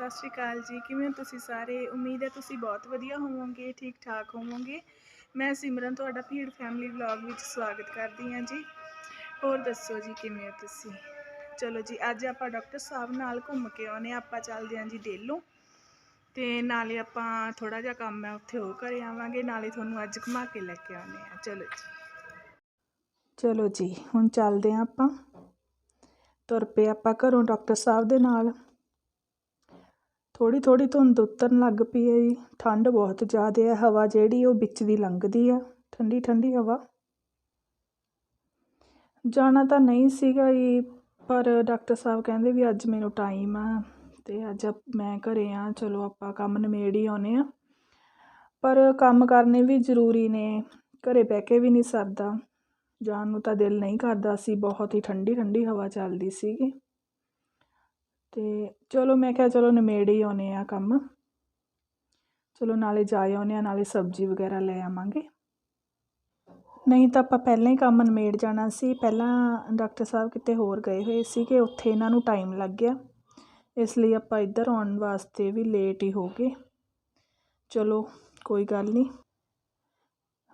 ਸਤਿ ਸ਼੍ਰੀ ਅਕਾਲ ਜੀ। ਕਿਵੇਂ ਹੋ ਤੁਸੀਂ ਸਾਰੇ? ਉਮੀਦ ਹੈ ਤੁਸੀਂ ਬਹੁਤ ਵਧੀਆ ਹੋਵੋਗੇ ਠੀਕ ਠਾਕ ਹੋਵੋਗੇ। ਮੈਂ ਸਿਮਰਨ, ਤੁਹਾਡਾ ਭੀੜ ਫੈਮਿਲੀ ਵਲੌਗ ਵਿੱਚ ਸਵਾਗਤ ਕਰਦੀ ਹਾਂ ਜੀ। ਹੋਰ ਦੱਸੋ ਜੀ, ਕਿਵੇਂ ਹੋ ਤੁਸੀਂ? ਚਲੋ ਜੀ, ਅੱਜ ਆਪਾਂ ਡਾਕਟਰ ਸਾਹਿਬ ਨਾਲ ਘੁੰਮ ਕੇ ਆਉਨੇ ਆਪਾਂ ਚੱਲਦੇ ਹਾਂ ਜੀ ਡੇਲੋਂ। ਤੇ ਨਾਲੇ ਆਪਾਂ ਥੋੜਾ ਜਿਹਾ ਕੰਮ ਹੈ, ਉੱਥੇ ਉਹ ਕਰ ਆਵਾਂਗੇ। ਨਾਲੇ ਤੁਹਾਨੂੰ ਅੱਜ ਘੁਮਾ ਕੇ ਲੈ ਕੇ ਆਉਨੇ ਆ ਚਲੋ ਜੀ। ਚਲੋ ਜੀ, ਹੁਣ ਚੱਲਦੇ ਹਾਂ ਆਪਾਂ। ਤੁਰ ਪਏ ਆਪਾਂ ਘਰੋਂ ਡਾਕਟਰ ਸਾਹਿਬ ਦੇ ਨਾਲ। ਥੋੜ੍ਹੀ ਥੋੜ੍ਹੀ ਧੁੰਦ ਉਤਰਨ ਲੱਗ ਪਈ ਹੈ ਜੀ। ਠੰਡ ਬਹੁਤ ਜ਼ਿਆਦਾ ਹੈ, ਹਵਾ ਜਿਹੜੀ ਉਹ ਵਿੱਚ ਦੀ ਲੰਘਦੀ ਆ। ਠੰਡੀ ਠੰਡੀ ਹਵਾ। ਜਾਣਾ ਤਾਂ ਨਹੀਂ ਸੀਗਾ ਜੀ, ਪਰ ਡਾਕਟਰ ਸਾਹਿਬ ਕਹਿੰਦੇ ਵੀ ਅੱਜ ਮੈਨੂੰ ਟਾਈਮ ਆ ਅਤੇ ਅੱਜ ਆਪ- ਮੈਂ ਘਰੇ ਆ, ਚਲੋ ਆਪਾਂ ਕੰਮ ਨਿਮੇੜ ਹੀ ਆਉਨੇ ਆ। ਪਰ ਕੰਮ ਕਰਨੇ ਵੀ ਜ਼ਰੂਰੀ ਨੇ, ਘਰੇ ਬਹਿ ਕੇ ਵੀ ਨਹੀਂ ਸਰਦਾ। ਜਾਣ ਨੂੰ ਤਾਂ ਦਿਲ ਨਹੀਂ ਕਰਦਾ ਸੀ, ਬਹੁਤ ਹੀ ਠੰਡੀ ਠੰਡੀ ਹਵਾ ਚੱਲਦੀ ਸੀਗੀ। ਅਤੇ ਚਲੋ ਮੈਂ ਕਿਹਾ ਚਲੋ ਨਿਮੇੜ ਹੀ ਆਉਂਦੇ ਹਾਂ ਕੰਮ। ਚਲੋ ਨਾਲੇ ਜਾ ਆਉਂਦੇ ਹਾਂ, ਨਾਲੇ ਸਬਜ਼ੀ ਵਗੈਰਾ ਲੈ ਆਵਾਂਗੇ। ਨਹੀਂ ਤਾਂ ਆਪਾਂ ਪਹਿਲਾਂ ਹੀ ਕੰਮ ਨਿਮੇੜ ਜਾਣਾ ਸੀ। ਪਹਿਲਾਂ ਡਾਕਟਰ ਸਾਹਿਬ ਕਿਤੇ ਹੋਰ ਗਏ ਹੋਏ ਸੀਗੇ, ਉੱਥੇ ਇਹਨਾਂ ਨੂੰ ਟਾਈਮ ਲੱਗ ਗਿਆ। ਇਸ ਲਈ ਆਪਾਂ ਇੱਧਰ ਆਉਣ ਵਾਸਤੇ ਵੀ ਲੇਟ ਹੀ ਹੋ ਗਏ। ਚਲੋ ਕੋਈ ਗੱਲ ਨਹੀਂ।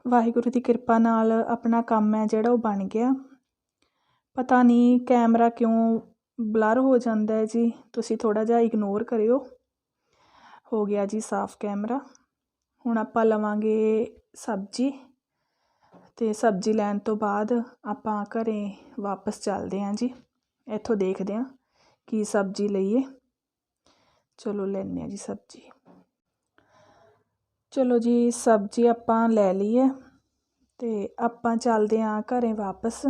ਵਾਹਿਗੁਰੂ ਦੀ ਕਿਰਪਾ ਨਾਲ ਆਪਣਾ ਕੰਮ ਹੈ ਜਿਹੜਾ ਉਹ ਬਣ ਗਿਆ। ਪਤਾ ਨਹੀਂ ਕੈਮਰਾ ਕਿਉਂ ਬਲਰ ਹੋ ਜਾਂਦਾ ਹੈ ਜੀ। ਤੁਸੀਂ ਥੋੜ੍ਹਾ ਜਿਹਾ ਇਗਨੋਰ ਕਰਿਓ। ਹੋ ਗਿਆ ਜੀ ਸਾਫ਼ ਕੈਮਰਾ। ਹੁਣ ਆਪਾਂ ਲਵਾਂਗੇ ਸਬਜ਼ੀ ਅਤੇ ਸਬਜ਼ੀ ਲੈਣ ਤੋਂ ਬਾਅਦ ਆਪਾਂ ਘਰ ਵਾਪਸ ਚੱਲਦੇ ਹਾਂ ਜੀ। ਇੱਥੋਂ ਦੇਖਦੇ ਹਾਂ ਕੀ ਸਬਜ਼ੀ ਲਈਏ। ਚਲੋ ਲੈਂਦੇ ਹਾਂ ਜੀ ਸਬਜ਼ੀ। ਚਲੋ ਜੀ ਸਬਜ਼ੀ ਆਪਾਂ ਲੈ ਲਈਏ ਅਤੇ ਆਪਾਂ ਚੱਲਦੇ ਹਾਂ ਘਰ ਵਾਪਸ।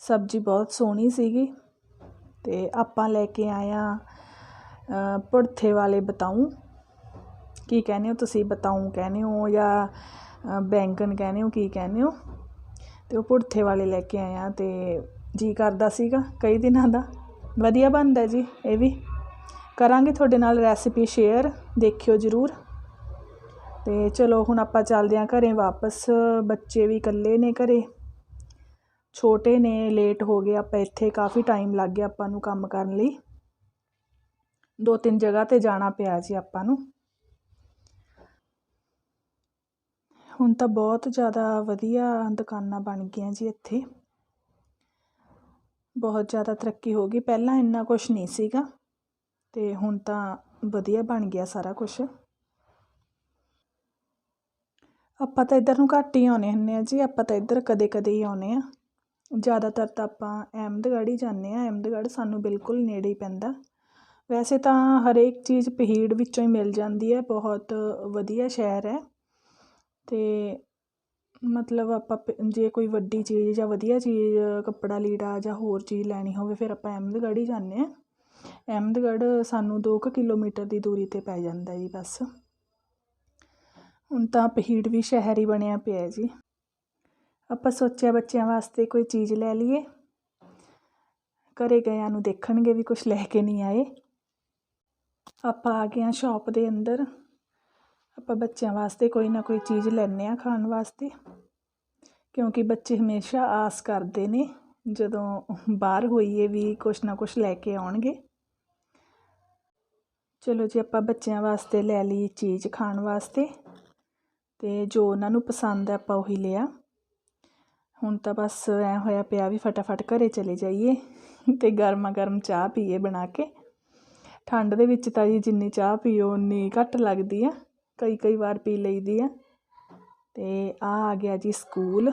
ਸਬਜ਼ੀ ਬਹੁਤ ਸੋਹਣੀ ਸੀਗੀ। ਅਤੇ ਆਪਾਂ ਲੈ ਕੇ ਆਏ ਹਾਂ ਪੁੜਥੇ ਵਾਲੇ ਬਤਾਊ। ਕੀ ਕਹਿੰਦੇ ਹੋ ਤੁਸੀਂ? ਬਤਾਊ ਕਹਿੰਦੇ ਹੋ ਜਾਂ ਅ, ਬੈਂਗਣ ਕਹਿੰਦੇ ਹੋ? ਕੀ ਕਹਿੰਦੇ ਹੋ? ਅਤੇ ਉਹ ਪੁੜਥੇ ਵਾਲੇ ਲੈ ਕੇ ਆਇਆ ਅਤੇ ਜੀ ਕਰਦਾ ਸੀਗਾ ਕਈ ਦਿਨਾਂ ਦਾ। ਵਧੀਆ ਬਣਦਾ ਜੀ ਇਹ ਵੀ। ਕਰਾਂਗੇ ਤੁਹਾਡੇ ਨਾਲ ਰੈਸਿਪੀ ਸ਼ੇਅਰ ਦੇਖਿਓ ਜ਼ਰੂਰ। ਅਤੇ ਚਲੋ ਹੁਣ ਆਪਾਂ ਚੱਲਦੇ ਹਾਂ ਘਰ ਵਾਪਸ। ਬੱਚੇ ਵੀ ਇਕੱਲੇ ਨੇ ਘਰ। ਛੋਟੇ ਨੇ ਲੇਟ ਹੋ ਗਏ, ਆਪਾਂ ਇੱਥੇ ਕਾਫੀ ਟਾਈਮ ਲੱਗ ਗਿਆ ਆਪਾਂ ਨੂੰ ਕੰਮ ਕਰਨ ਲਈ। ਦੋ ਤਿੰਨ ਜਗ੍ਹਾ ਤੇ ਜਾਣਾ ਪਿਆ ਜੀ ਆਪਾਂ ਨੂੰ। ਹੁਣ ਤਾਂ ਬਹੁਤ ਜ਼ਿਆਦਾ ਵਧੀਆ ਦੁਕਾਨਾਂ ਬਣ ਗਈਆਂ ਜੀ ਇੱਥੇ। ਬਹੁਤ ਜ਼ਿਆਦਾ ਤਰੱਕੀ ਹੋ ਗਈ। ਪਹਿਲਾਂ ਇੰਨਾ ਕੁਝ ਨਹੀਂ ਸੀਗਾ ਤੇ ਹੁਣ ਤਾਂ ਵਧੀਆ ਬਣ ਗਿਆ ਸਾਰਾ ਕੁਝ ਆਪਾਂ ਤਾਂ ਇੱਧਰ ਨੂੰ ਘੱਟ ਹੀ ਆਉਂਦੇ ਹੁੰਦੇ ਆ ਜੀ, ਆਪਾਂ ਤਾਂ ਇੱਧਰ ਕਦੇ ਕਦੇ ਹੀ ਆਉਂਦੇ ਆ ਜ਼ਿਆਦਾਤਰ ਤਾਂ ਆਪਾਂ ਅਹਿਮਦਗੜ੍ਹ ਹੀ ਜਾਂਦੇ ਹਾਂ। ਅਹਿਮਦਗੜ੍ਹ ਸਾਨੂੰ ਬਿਲਕੁਲ ਨੇੜੇ ਹੀ ਪੈਂਦਾ। ਵੈਸੇ ਤਾਂ ਹਰੇਕ ਚੀਜ਼ ਪਹੀੜ ਵਿੱਚੋਂ ਹੀ ਮਿਲ ਜਾਂਦੀ ਹੈ। ਬਹੁਤ ਵਧੀਆ ਸ਼ਹਿਰ ਹੈ। ਅਤੇ ਮਤਲਬ ਆਪਾਂ ਪ- ਜੇ ਕੋਈ ਵੱਡੀ ਚੀਜ਼ ਜਾਂ ਵਧੀਆ ਚੀਜ਼, ਕੱਪੜਾ ਲੀੜਾ ਜਾਂ ਹੋਰ ਚੀਜ਼ ਲੈਣੀ ਹੋਵੇ, ਫਿਰ ਆਪਾਂ ਅਹਿਮਦਗੜ੍ਹ ਹੀ ਜਾਂਦੇ ਹਾਂ। ਅਹਿਮਦਗੜ੍ਹ ਸਾਨੂੰ ਦੋ ਕੁ ਕਿਲੋਮੀਟਰ ਦੀ ਦੂਰੀ ਤੇ ਪੈ ਜਾਂਦਾ ਜੀ ਬਸ। ਹੁਣ ਤਾਂ ਪਹੀੜ ਵੀ ਸ਼ਹਿਰ ਹੀ ਬਣਿਆ ਪਿਆ ਜੀ। ਆਪਾਂ ਸੋਚਿਆ ਬੱਚਿਆਂ ਵਾਸਤੇ ਕੋਈ ਚੀਜ਼ ਲੈ ਲਈਏ। ਘਰੇ ਗਿਆਂ ਨੂੰ ਦੇਖਣਗੇ ਵੀ ਕੁਝ ਲੈ ਕੇ ਨਹੀਂ ਆਏ। ਆਪਾਂ ਆ ਗਏ ਹਾਂ ਸ਼ਾਪ ਦੇ ਅੰਦਰ। ਆਪਾਂ ਬੱਚਿਆਂ ਵਾਸਤੇ ਕੋਈ ਨਾ ਕੋਈ ਚੀਜ਼ ਲੈਣੇ ਆ ਖਾਣ ਵਾਸਤੇ। ਕਿਉਂਕਿ ਬੱਚੇ ਹਮੇਸ਼ਾ ਆਸ ਕਰਦੇ ਨੇ, ਜਦੋਂ ਬਾਹਰ ਹੋਈਏ ਵੀ ਕੁਛ ਨਾ ਕੁਛ ਲੈ ਕੇ ਆਉਣਗੇ। ਚਲੋ ਜੀ, ਆਪਾਂ ਬੱਚਿਆਂ ਵਾਸਤੇ ਲੈ ਲਈ ਚੀਜ਼ ਖਾਣ ਵਾਸਤੇ। ਤੇ ਜੋ ਉਹਨਾਂ ਨੂੰ ਪਸੰਦ ਹੈ, ਆਪਾਂ ਉਹੀ ਲਿਆ। ਹੁਣ ਤਾਂ ਬਸ ਐ ਹੋਇਆ ਪਿਆ ਵੀ ਫਟਾਫਟ ਘਰੇ ਚਲੇ ਜਾਈਏ ਤੇ ਗਰਮਾ ਗਰਮ ਚਾਹ ਪੀਏ ਬਣਾ ਕੇ। ਠੰਡ ਦੇ ਵਿੱਚ ਤਾਂ ਜੀ ਜਿੰਨੀ ਚਾਹ ਪੀਓ, ਉਨੀ ਘੱਟ ਲੱਗਦੀ ਆ। ਕਈ ਕਈ ਵਾਰ ਪੀ ਲਈਦੀ ਆ। ਤੇ ਆ ਆ ਗਿਆ ਜੀ ਸਕੂਲ।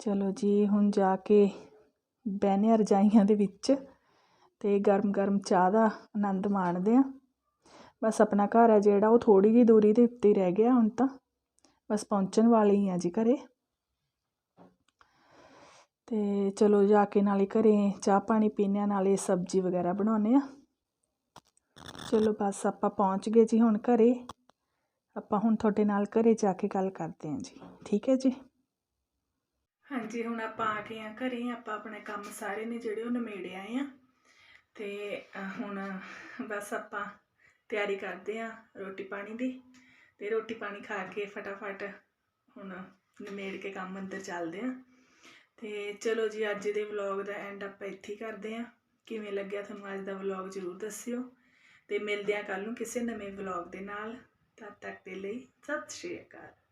ਚਲੋ ਜੀ, ਹੁਣ ਜਾ ਕੇ ਬਹਿਨੇ ਰਜਾਈਆਂ ਦੇ ਵਿੱਚ ਤੇ ਗਰਮ ਗਰਮ ਚਾਹ ਦਾ ਆਨੰਦ ਮਾਣਦੇ ਆ। ਬਸ ਆਪਣਾ ਘਰ ਹੈ ਜਿਹੜਾ, ਉਹ ਥੋੜੀ ਜਿਹੀ ਦੂਰੀ ਦੇ ਉੱਤੇ ਰਹਿ ਗਿਆ ਹੁਣ ਤਾਂ। ਬਸ ਪਹੁੰਚਣ ਵਾਲੇ ਹੀ ਆ ਜੀ ਘਰੇ। ਤੇ ਚਲੋ ਜਾ ਕੇ ਨਾਲੇ ਘਰੇ ਚਾਹ ਪਾਣੀ ਪੀਂਦੇ ਹਾਂ ਨਾਲੇ ਸਬਜ਼ੀ ਵਗੈਰਾ ਬਣਾਉਂਦੇ ਆ। ਚਲੋ ਬਸ ਆਪਾਂ ਪਹੁੰਚ ਗਏ ਜੀ ਹੁਣ ਘਰੇ। ਆਪਾਂ ਹੁਣ ਤੁਹਾਡੇ ਨਾਲ ਘਰੇ ਜਾ ਕੇ ਗੱਲ ਕਰਦੇ ਹਾਂ ਜੀ। ਠੀਕ ਹੈ ਜੀ? ਹਾਂਜੀ, ਹੁਣ ਆਪਾਂ ਆ ਗਏ ਆ ਘਰੇ। ਆਪਾਂ ਆਪਣੇ ਕੰਮ ਸਾਰੇ ਨੇ ਜਿਹੜੇ ਉਹ ਨਿਮੇੜੇ ਆਏ ਆ। ਤੇ ਹੁਣ ਬਸ ਆਪਾਂ ਤਿਆਰੀ ਕਰਦੇ ਆ ਰੋਟੀ ਪਾਣੀ ਦੀ ਤੇ ਰੋਟੀ ਪਾਣੀ ਖਾ ਕੇ ਫਟਾਫਟ ਹੁਣ ਨਿਮੇੜ ਕੇ ਕੰਮ ਅੰਦਰ ਚੱਲਦੇ ਆ। ਤੇ ਚਲੋ ਜੀ, ਅੱਜ ਦੇ ਵਲੌਗ ਦਾ ਐਂਡ ਆਪਾਂ ਇੱਥੇ ਹੀ ਕਰਦੇ ਆਂ। ਕਿਵੇਂ ਲੱਗਿਆ ਤੁਹਾਨੂੰ ਅੱਜ ਦਾ ਵਲੌਗ ਜ਼ਰੂਰ ਦੱਸਿਓ। ਤੇ ਮਿਲਦੇ ਆਂ ਕੱਲ ਨੂੰ ਕਿਸੇ ਨਵੇਂ ਵਲੌਗ ਦੇ ਨਾਲ। ਤਦ ਤੱਕ ਦੇ ਲਈ ਸਤਿ ਸ਼੍ਰੀ ਅਕਾਲ।